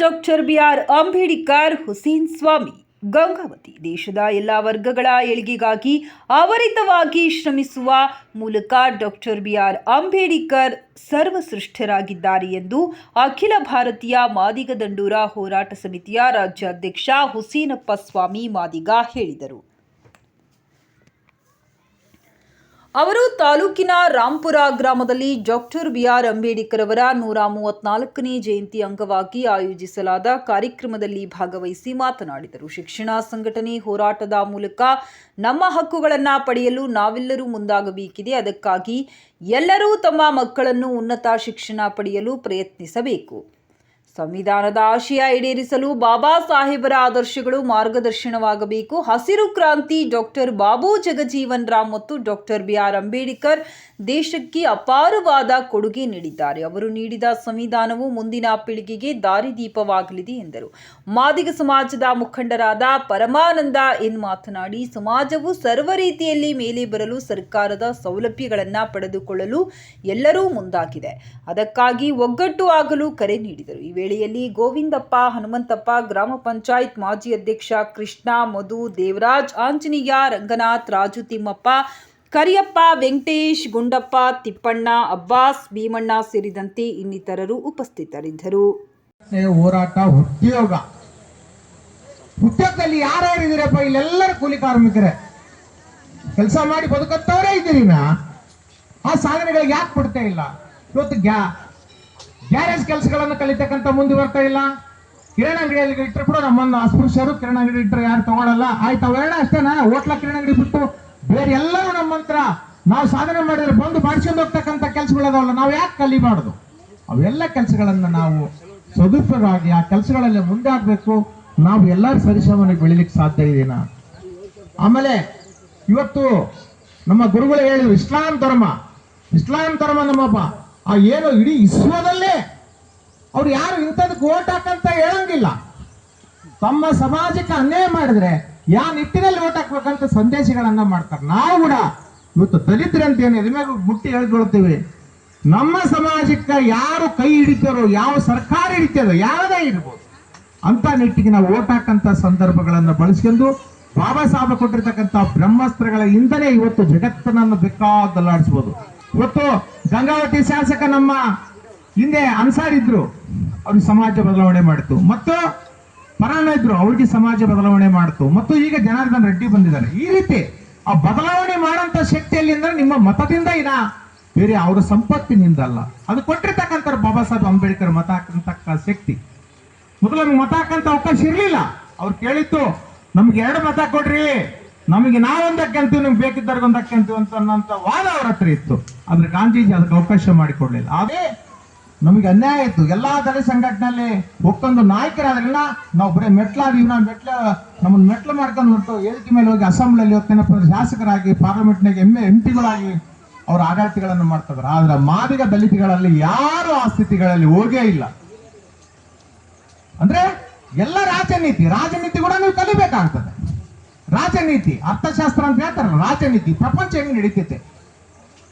Doctor BR Ambedkar Hussain ಸ್ವಾಮಿ, ಗಂಗಾವತಿ ದೇಶದ ಎಲ್ಲ ವರ್ಗಗಳ ಏಳಿಗೆಗಾಗಿ ಅವರಿತವಾಗಿ ಶ್ರಮಿಸುವ ಮೂಲಕ ಡಾಕ್ಟರ್ ಬಿಆರ್ ಅಂಬೇಡ್ಕರ್ ಸರ್ವಸೃಷ್ಟರಾಗಿದ್ದಾರೆ ಎಂದು ಅಖಿಲ ಭಾರತೀಯ ಮಾದಿಗ ದಂಡೂರ ಹೋರಾಟ ಸಮಿತಿಯ ರಾಜ್ಯಾಧ್ಯಕ್ಷ ಹುಸೇನಪ್ಪ ಸ್ವಾಮಿ ಮಾದಿಗ ಹೇಳಿದರು. ಅವರು ತಾಲೂಕಿನ ರಾಂಪುರ ಗ್ರಾಮದಲ್ಲಿ ಡಾಕ್ಟರ್ ಬಿಆರ್ ಅಂಬೇಡ್ಕರ್ ಅವರ ನೂರ ಮೂವತ್ನಾಲ್ಕನೇ ಜಯಂತಿ ಅಂಗವಾಗಿ ಆಯೋಜಿಸಲಾದ ಕಾರ್ಯಕ್ರಮದಲ್ಲಿ ಭಾಗವಹಿಸಿ ಮಾತನಾಡಿದರು. ಶಿಕ್ಷಣ ಸಂಘಟನೆ ಹೋರಾಟದ ಮೂಲಕ ನಮ್ಮ ಹಕ್ಕುಗಳನ್ನು ಪಡೆಯಲು ನಾವೆಲ್ಲರೂ ಮುಂದಾಗಬೇಕಿದೆ. ಅದಕ್ಕಾಗಿ ಎಲ್ಲರೂ ತಮ್ಮ ಮಕ್ಕಳನ್ನು ಉನ್ನತ ಶಿಕ್ಷಣ ಪಡೆಯಲು ಪ್ರಯತ್ನಿಸಬೇಕು. ಸಂವಿಧಾನದ ಆಶಯ ಈಡೇರಿಸಲು ಬಾಬಾ ಸಾಹೇಬರ ಆದರ್ಶಗಳು ಮಾರ್ಗದರ್ಶನವಾಗಬೇಕು. ಹಸಿರು ಕ್ರಾಂತಿ ಡಾಕ್ಟರ್ ಬಾಬು ಜಗಜೀವನ್ ರಾಮ್ ಮತ್ತು ಡಾಕ್ಟರ್ ಬಿ ಆರ್ ಅಂಬೇಡ್ಕರ್ ದೇಶಕ್ಕೆ ಅಪಾರವಾದ ಕೊಡುಗೆ ನೀಡಿದ್ದಾರೆ. ಅವರು ನೀಡಿದ ಸಂವಿಧಾನವು ಮುಂದಿನ ಪೀಳಿಗೆಗೆ ದಾರಿದೀಪವಾಗಲಿದೆ ಎಂದರು. ಮಾದಿಗ ಸಮಾಜದ ಮುಖಂಡರಾದ ಪರಮಾನಂದ ಎನ್ ಮಾತನಾಡಿ, ಸಮಾಜವು ಸರ್ವ ರೀತಿಯಲ್ಲಿ ಮೇಲೆ ಬರಲು ಸರ್ಕಾರದ ಸೌಲಭ್ಯಗಳನ್ನು ಪಡೆದುಕೊಳ್ಳಲು ಎಲ್ಲರೂ ಮುಂದಾಗಿದೆ. ಅದಕ್ಕಾಗಿ ಒಗ್ಗಟ್ಟು ಆಗಲು ಕರೆ ನೀಡಿದರು. ಈ ವೇಳೆಯಲ್ಲಿ ಗೋವಿಂದಪ್ಪ, ಹನುಮಂತಪ್ಪ, ಗ್ರಾಮ ಪಂಚಾಯತ್ ಮಾಜಿ ಅಧ್ಯಕ್ಷ ಕೃಷ್ಣ, ಮಧು, ದೇವರಾಜ್, ಆಂಜನೇಯ, ರಂಗನಾಥ್, ರಾಜು ತಿಮ್ಮಪ್ಪ, ಕರಿಯಪ್ಪ, ವೆಂಕಟೇಶ್, ಗುಂಡಪ್ಪ, ತಿಪ್ಪಣ್ಣ, ಅಬ್ಬಾಸ್, ಭೀಮಣ್ಣ ಸೇರಿದಂತೆ ಇನ್ನಿತರರು ಉಪಸ್ಥಿತರಿದ್ದರು. ಹೋರಾಟ, ಉದ್ಯೋಗ. ಉದ್ಯೋಗದಲ್ಲಿ ಯಾರ್ಯಾರು ಇದೀರಪ್ಪ ಇಲ್ಲೆಲ್ಲರೂ ಕೂಲಿ ಕಾರ್ಮಿಕರೇ. ಕೆಲಸ ಮಾಡಿ ಬದುಕತ್ತವರೇ ಇದ್ದೀರಿ ಆ ಸಾಧನೆಗಳಿಗೆ ಯಾಕೆ ಕೊಡ್ತಾ ಇಲ್ಲ? ಇವತ್ತು ಗ್ಯಾರೇಜ್ ಕೆಲಸಗಳನ್ನು ಕಲಿತಕ್ಕಂಥ ಮುಂದುವರ್ತಾ ಇಲ್ಲ. ಕಿರಣ ಅಂಗಡಿಯಲ್ಲಿ ಇಟ್ಟರೆ ಕೂಡ ನಮ್ಮನ್ನು ಅಸ್ಪೃಶ್ಯರು, ಕಿರಣ ಅಂಗಡಿ ಇಟ್ಟರೆ ಯಾರು ತಗೊಳಲ್ಲ. ಆಯ್ತು, ಅವೆರಡ ಅಷ್ಟೇನಾ? ಹೋಟ್ಲ, ಕಿರಣ ಅಂಗಡಿ ಬಿಟ್ಟು ಬೇರೆ ಎಲ್ಲರೂ ನಮ್ಮಂತ್ರ ನಾವು ಸಾಧನೆ ಮಾಡಿದ್ರೆ ಬಂದು ಮಾಡ್ಸ್ಕೊಂಡು ಹೋಗ್ತಕ್ಕಂಥ ಕೆಲಸಗಳದಾವಲ್ಲ ನಾವು ಯಾಕೆ ಕಲಿಬಾರ್ದು? ಅವೆಲ್ಲ ಕೆಲಸಗಳನ್ನು ನಾವು ಸದುಪಯೋಗವಾಗಿ ಆ ಕೆಲಸಗಳಲ್ಲಿ ಮುಂದೆ ಆಗ್ಬೇಕು ನಾವು ಎಲ್ಲರೂ ಸರಿಸಮನೆ ಬೆಳಿಲಿಕ್ಕೆ ಸಾಧ್ಯ ಇದೆನಾ? ಆಮೇಲೆ ಇವತ್ತು ನಮ್ಮ ಗುರುಗಳು ಹೇಳಿದ್ರು, ಇಸ್ಲಾಂ ಧರ್ಮ. ಇಸ್ಲಾಂ ಧರ್ಮ ನಮ್ಮಪ್ಪ. ಆ ಏನೋ ಇಡೀ ವಿಶ್ವದಲ್ಲೇ ಅವ್ರು ಯಾರು ಇಂಥದಕ್ಕೆ ಓಟ್ ಹಾಕಂತ ಹೇಳಂಗಿಲ್ಲ. ತಮ್ಮ ಸಮಾಜಕ್ಕೆ ಅನ್ಯಾಯ ಮಾಡಿದ್ರೆ ಯಾ ನಿಟ್ಟಿನಲ್ಲಿ ಓಟ್ ಹಾಕ್ಬೇಕಂತ ಸಂದೇಶಗಳನ್ನ ಮಾಡ್ತಾರೆ. ನಾವು ಕೂಡ ಇವತ್ತು ದಲಿತರಂತ ಏನು ಎದೆ ಮ್ಯಾಗ ಮುಟ್ಟಿ ಹೇಳ್ಕೊಳ್ತೀವಿ. ನಮ್ಮ ಸಮಾಜಕ್ಕೆ ಯಾರು ಕೈ ಹಿಡಿತಾರೋ, ಯಾವ ಸರ್ಕಾರ ಹಿಡಿತಾರೋ ಯಾವುದೇ ಇರ್ಬೋದು ಅಂತ ನಿಟ್ಟಿಗೆ ನಾವು ಓಟ್ ಹಾಕಂತ ಸಂದರ್ಭಗಳನ್ನು ಬಳಸ್ಕೊಂಡು ಬಾಬಾ ಸಾಹೇಬ್ ಕೊಟ್ಟಿರ್ತಕ್ಕಂಥ ಬ್ರಹ್ಮಾಸ್ತ್ರಗಳ ಇಂದಲೇ ಇವತ್ತು ಜಗತ್ತನ್ನು ಬೇಕಾದಲ್ಲಾಡಿಸ್ಬೋದು. ಇವತ್ತು ಗಂಗಾವತಿ ಶಾಸಕ ನಮ್ಮ ಹಿಂದೆ ಅನ್ಸಾರ್ ಇದ್ರು ಅವ್ರಿಗೆ ಸಮಾಜ ಬದಲಾವಣೆ ಮಾಡಿತು. ಮತ್ತು ಪರಾಣ ಇದ್ರು, ಅವ್ರಿಗೆ ಸಮಾಜ ಬದಲಾವಣೆ ಮಾಡಿತು. ಮತ್ತು ಈಗ ಜನಾರ್ದನ್ ರೆಡ್ಡಿ ಬಂದಿದ್ದಾರೆ. ಈ ರೀತಿ ಆ ಬದಲಾವಣೆ ಮಾಡಂತ ಶಕ್ತಿಯಲ್ಲಿ ಅಂದ್ರೆ ನಿಮ್ಮ ಮತದಿಂದ ಇಲ್ಲ ಬೇರೆ ಅವರ ಸಂಪತ್ತಿನಿಂದ ಅಲ್ಲ. ಅದು ಕೊಟ್ಟಿರ್ತಕ್ಕಂಥ ಬಾಬಾ ಸಾಹೇಬ್ ಅಂಬೇಡ್ಕರ್ ಮತ ಹಾಕಂತಕ್ಕ ಶಕ್ತಿ. ಮೊದಲು ಮತ ಹಾಕಂತ ಅವಕಾಶ ಇರಲಿಲ್ಲ. ಅವ್ರು ಕೇಳಿತ್ತು, ನಮ್ಗೆ ಎರಡು ಮತ ಕೊಡ್ರಿ. ನಮಗೆ ನಾವೊಂದಕ್ಕೆ ಅಂತೀವಿ ನಿಮ್ಗೆ ಬೇಕಿದ್ದವ್ರಿಗೆ ಒಂದಕ್ಕೆ ಅಂತೀವಿ ಅಂತ ಅನ್ನೋಂಥ ವಾದ ಅವ್ರ ಹತ್ರ ಇತ್ತು. ಆದ್ರೆ ಗಾಂಧೀಜಿ ಅದಕ್ಕೆ ಅವಕಾಶ ಮಾಡಿಕೊಡ್ಲಿಲ್ಲ. ಅದೇ ನಮಗೆ ಅನ್ಯಾಯ ಇತ್ತು. ಎಲ್ಲಾ ದಲಿತ ಸಂಘಟನೆಯಲ್ಲಿ ಒಕ್ಕೊಂದು ನಾಯಕರಾದ್ರಲ್ಲ ನಾವು ಬರೀ ಮೆಟ್ಲಾದೀವಿ ನಾವು ಮೆಟ್ಲ, ನಮ್ಮನ್ನ ಮೆಟ್ಲು ಮಾಡ್ಕೊಂಡು ಹೊರಟು ಮೇಲೆ ಹೋಗಿ ಅಸೆಂಬ್ಲಿಯಲ್ಲಿ ಹೋಗ್ತೇನಪ್ಪ ಶಾಸಕರಾಗಿ ಪಾರ್ಲಿಮೆಂಟ್ನಾಗ ಎಂ ಎಂ ಪಿಗಳಾಗಿ ಅವ್ರ ಆಡಳಿತಗಳನ್ನು ಮಾಡ್ತಿದ್ರು. ಆದ್ರೆ ಮಾದಿಗ ದಲಿತಗಳಲ್ಲಿ ಯಾರು ಆ ಸ್ಥಿತಿಗಳಲ್ಲಿ ಹೋಗೇ ಇಲ್ಲ. ಅಂದ್ರೆ ಎಲ್ಲ ರಾಜನೀತಿ ರಾಜನೀತಿ ಕೂಡ ನೀವು ಕಲಿಬೇಕಾಗ್ತದೆ. ರಾಜನೀತಿ, ಅರ್ಥಶಾಸ್ತ್ರ ಅಂತ ಹೇಳ್ತಾರಲ್ಲ, ರಾಜನೀತಿ, ಪ್ರಪಂಚ ಹೆಂಗ್ ನಡೀತೈತೆ?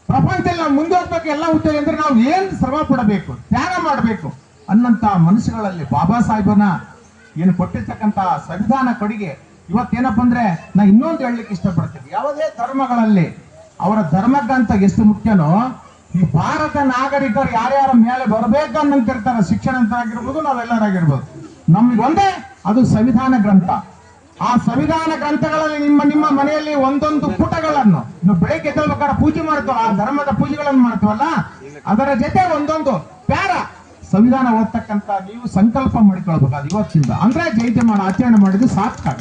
ಪ್ರಪಂಚದಲ್ಲಿ ನಾವು ಮುಂದೆ ಎಲ್ಲ ಉದ್ಯೋಗ ಅಂದ್ರೆ ನಾವು ಏನ್ ಶ್ರಮ ಪಡಬೇಕು, ತ್ಯಾಗ ಮಾಡಬೇಕು ಅನ್ನಂತ ಮನುಷ್ಯಗಳಲ್ಲಿ ಬಾಬಾ ಸಾಹೇಬನ ಏನು ಕೊಟ್ಟಿರ್ತಕ್ಕಂಥ ಸಂವಿಧಾನ ಕೊಡುಗೆ. ಇವತ್ತೇನಪ್ಪ ಅಂದ್ರೆ ನಾ ಇನ್ನೊಂದು ಹೇಳಲಿಕ್ಕೆ ಇಷ್ಟಪಡ್ತೀನಿ. ಯಾವುದೇ ಧರ್ಮಗಳಲ್ಲಿ ಅವರ ಧರ್ಮಗ್ರಂಥ ಎಷ್ಟು ಮುಖ್ಯನೋ, ಈ ಭಾರತ ನಾಗರಿಕರು ಯಾರ್ಯಾರ ಮೇಲೆ ಬರಬೇಕು ಅನ್ನಂತಿರ್ತಾರೆ ಶಿಕ್ಷಣ ಅಂತ ಆಗಿರ್ಬೋದು ನಾವೆಲ್ಲರಾಗಿರ್ಬೋದು. ನಮ್ಗೆ ಒಂದೇ ಅದು ಸಂವಿಧಾನ ಗ್ರಂಥ. ಆ ಸಂವಿಧಾನ ಗ್ರಂಥಗಳಲ್ಲಿ ನಿಮ್ಮ ನಿಮ್ಮ ಮನೆಯಲ್ಲಿ ಒಂದೊಂದು ಪುಟಗಳನ್ನು ನೀವು ಬೆಳಗ್ಗೆ ಎದ್ದೇಳ್ಬೇಕಾದ್ರೆ ಪೂಜೆ ಮಾಡ್ತೀವಲ್ಲ ಆ ಧರ್ಮದ ಪೂಜೆಗಳನ್ನು ಮಾಡ್ತೀವಲ್ಲ ಅದರ ಜೊತೆ ಒಂದೊಂದು ಪ್ಯಾರ. ಸಂವಿಧಾನ ಓದ್ತಕ್ಕಂತ ನೀವು ಸಂಕಲ್ಪ ಮಾಡಿಕೊಳ್ಬೇಕು ಅದು ಇವತ್ತಿಂದ. ಅಂದ್ರೆ ಜಯಂತಿ ಮಾಡಿ, ಆಚರಣೆ ಮಾಡಿದ್ದು ಸಾರ್ಥಕ.